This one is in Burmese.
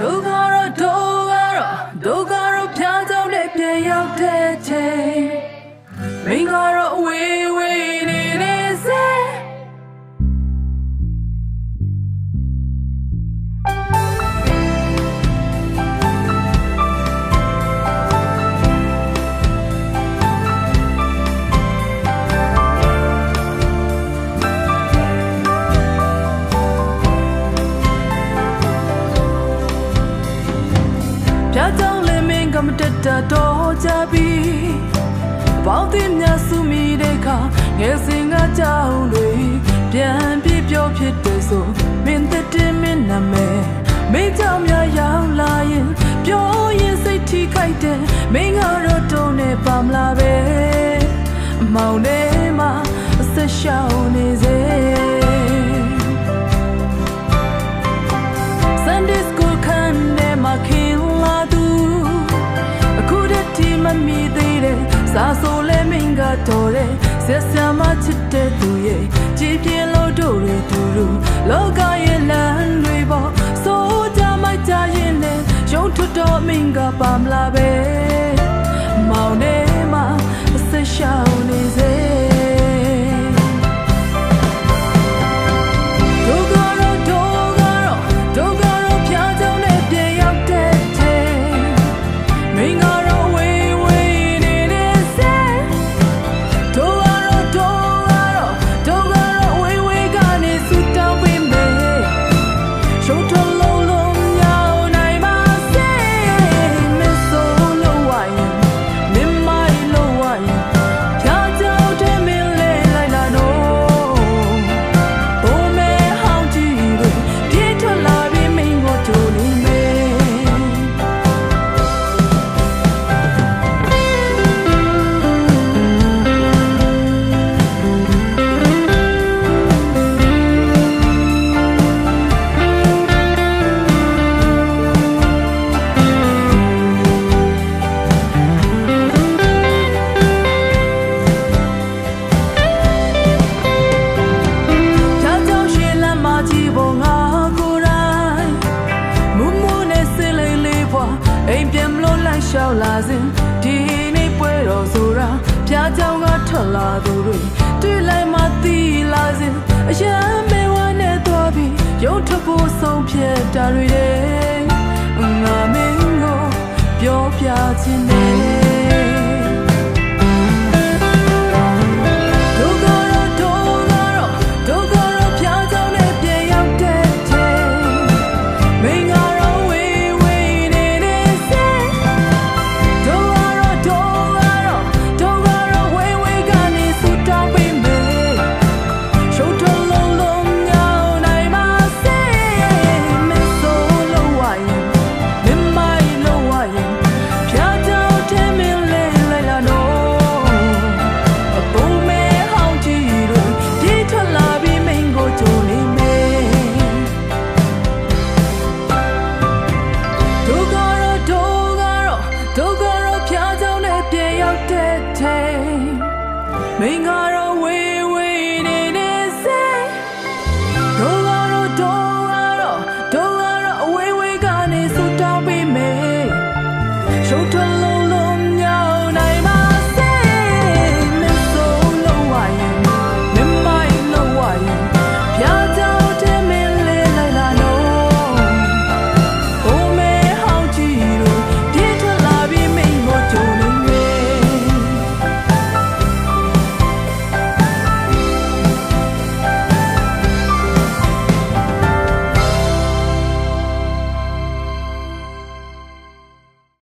ဒုက္ခတော့ဒုက္ခတော့ဒုက္ခတော့ဖြားကြောင်းနဲ့ပြန်ရောက်တဲ့ချိန်မင်းကတော့အဝေး ကြပြီအပေါင်းတင်များစုမိတဲ့ခါငယ်စဉ်ကကြောင်တွေပြန်ပြပြောဖြစ်တယ်ဆိုမင်းတက်တဲ့မင်းနာမည်မင်းကြောင့်များရောက်လာရင်ပြောရင်စိတ်ထိခိုက်တယ်မင်းကတော့တုံးနေပါမလားပဲအမောင်ထဲမှာအဆက်ရှောင်နေစေ ဆက်ဆံမချစ်တဲ့သူရဲ့ကြည်ပြင်းလို့တို့တွေတူတူလောကရဲ့လမ်းတွေပေါ်စိုးကြမိုက်ကြရင်လည်းရုံထွတ်တော်မင်းကပါမလားပဲ လို့လိုက်လျှောက်လာစဉ်ဒီနေ့ပွဲတော်ဆိုတာဖျားချောင်းကထွက်လာသူတွေတွေ့လိုက်မှသိလာစဉ်အရန်မဲဝမ်းနဲ့သွားပြီးရုံထဖို့ဆုံးဖြတ်တာတွေတဲ့ငါမင်းကိုပြောပြခြင်းနဲ့ မင်္ဂလာ